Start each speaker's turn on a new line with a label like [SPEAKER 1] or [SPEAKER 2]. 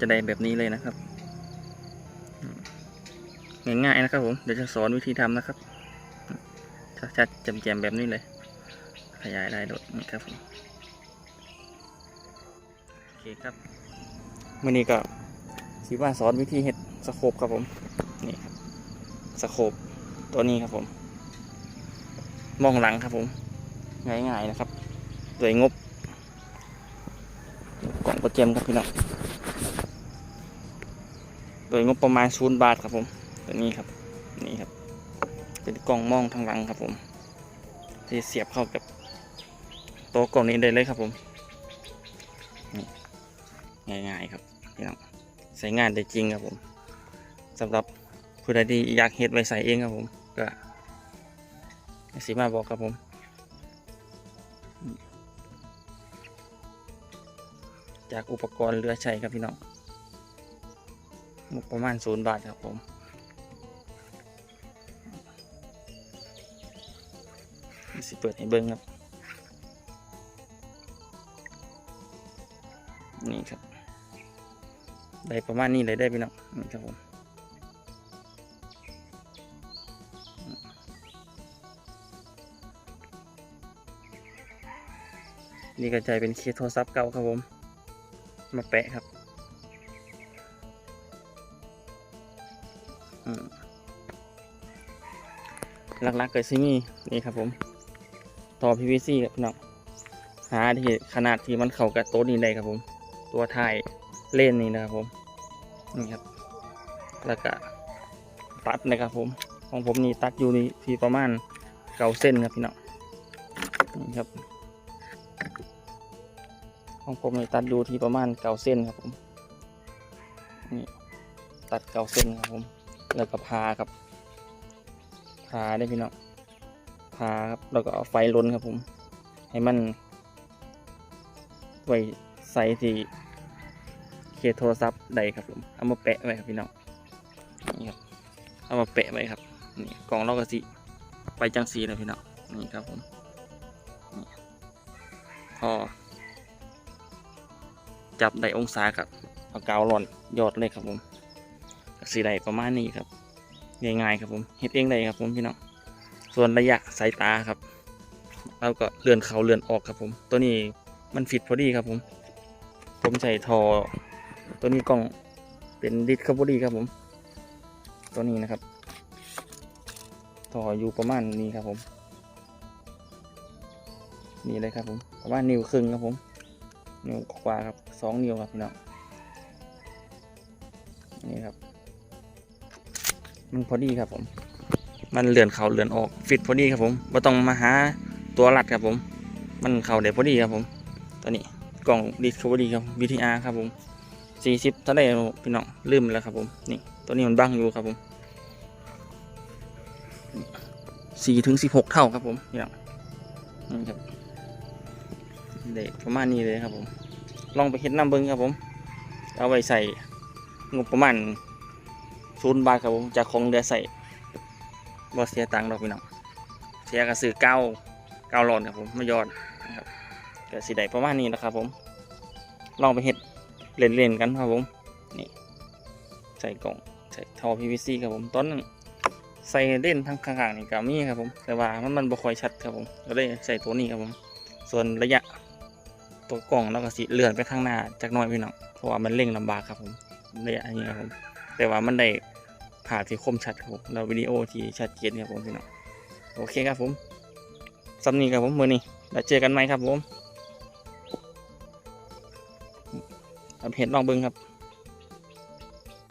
[SPEAKER 1] จะได้แบบนี้เลยนะครับ ง่ายๆนะครับผม เดี๋ยวจะสอนวิธีทำนะครับชัดๆแจ่มๆแบบนี้เลย ขยายได้โดดนี่ครับผมโอเคครับมื่อนี้ก็สิดว่าสอนวิธีเห็ดสโคบครับผม นี่ครับสโคบตัวนี้ครับผม มองหลังครับผม ง่ายๆนะครับ โดยงบกล่องปรเจมครับพี่น้อง โดยงบประมาณศูนย์บาทครับผมตัวนี้ครับนี่ครับ เป็นกล่องมองทางหลังครับผม ที่เสียบเข้ากับโต๊ะกล่องนี้ได้เลยครับผมง่ายๆครับพี่น้องใช้งานได้จริงครับผมสำหรับผู้ใดที่อยากเฮ็ดไว้ใส่เองครับผมก็สีมาบอกครับผมจากอุปกรณ์เหลือใช้ครับพี่น้อง ประมาณศูนย์บาทครับผมสิเปิดให้เบิ้งครับ นี่ครับ ได้ประมาณนี้เลยได้พี่น้องนี่ครับผมนี่ก็จะเป็นเคสโทรศัพท์เก่าครับผม มาแปะครับ หลักๆก็ซิมีนี่ครับผมต่อ PVC ครับพี่น้องหาที่ขนาดที่มันเข้ากับโต๊ะนี้ได้ครับผม ตัวท้ายเล่นนี่นะครับผมนี่ครับ แล้วก็ตัดนะครับผม ของผมนี่ตัดอยู่นี่ที่ประมาณเก้าเส้นครับพี่น้องนี่ครับ ของผมนี่ตัดอยู่ที่ประมาณเก้าเส้นครับผมนี่ตัดเก้าเส้นครับผม แล้วก็พาครับ พาได้พี่น้องพาครับแล้วก็เอาไฟลนครับผม ให้มันไว้ใส่ที่เคโทรศัพท์ใดครับผมเอามาแปะไว้ครับพี่น้องนี่ครับเอามาแปะไว้ครับนี่กล่องเราก็สิไปจังสีนะพี่น้องนี่ครับผมพอจับได้องศาครับเอากาวหล่อนยอดเลยครับผม สีได้ประมาณนี้ครับง่ายๆครับผมเฮ็ดเองได้ครับผมพี่น้องส่วนระยะสายตาครับ เราก็เลื่อนเขาเลื่อนออกครับผม ตัวนี้มันฟิตพอดีครับผม ผมใส่ทอ ตัวนี้กล้องเป็นดิสคัฟเวอรี่ครับผม ตัวนี้นะครับ ทออยู่ประมาณนี้ครับผม นี่เลยครับผม ประมาณนิ้วครึ่งครับผม นิ้วกว่าครับสองนิ้วครับพี่น้องนี่ครับ มันพอดีครับผม มันเลื่อนเข่าเลื่อนออกฟิตพอดีครับผมไม่ต้องมาหาตัวรัดครับผม มันเข่าได้พอดีครับผมตัวนี้กล่องดิสคัฟเวอรี่ครับ VTR ครับผม40เท่าไหร่พี่น้องลืมแล้วครับผมนี่ตัวนี้มันบังอยู่ครับผมสี่ถึงสิบหกเท่าครับผมพี่น้องนี่ครับเด็ประมาณนี้เลยครับผม ลองไปเห็ดน้ำเบิ้งครับผม เอาไว้ใส่งบประมาณ ศูนย์บาทครับผมจากของเรือใส่บ่เสียตังค์ดอกพี่น้องเสียกระสือเก้าเก้าหลอดครับผมไม่ยอดนะครับก็สีได้ประมาณนี้นะครับผม ลองไปเห็ดเล่นๆกันครับผมนี่ใส่กล่องใส่ท่อ PVC ครับผมตอนนั้นใส่เล่นทั้งข้างๆนี่ก็มีครับผม แต่ว่ามันมันบ่ค่อยชัดครับผมก็เลยใส่ตัวนี้ครับผม ส่วนระยะตัวกล่องแล้วก็สิเลื่อนไปข้างหน้าจากน้อยพี่น้องเพราะว่ามันเร่งลำบากครับผมระยะนี้ครับผมแต่ว่ามันได้ ภาพที่คมชัดครับผมแล้ววิดีโอที่ชัดเจนครับผมพี่น้องโอเคครับผมสำนีครับผมมือนี้แล้วเจอกันไหมครับผมเห็นลองเบิ้งครับ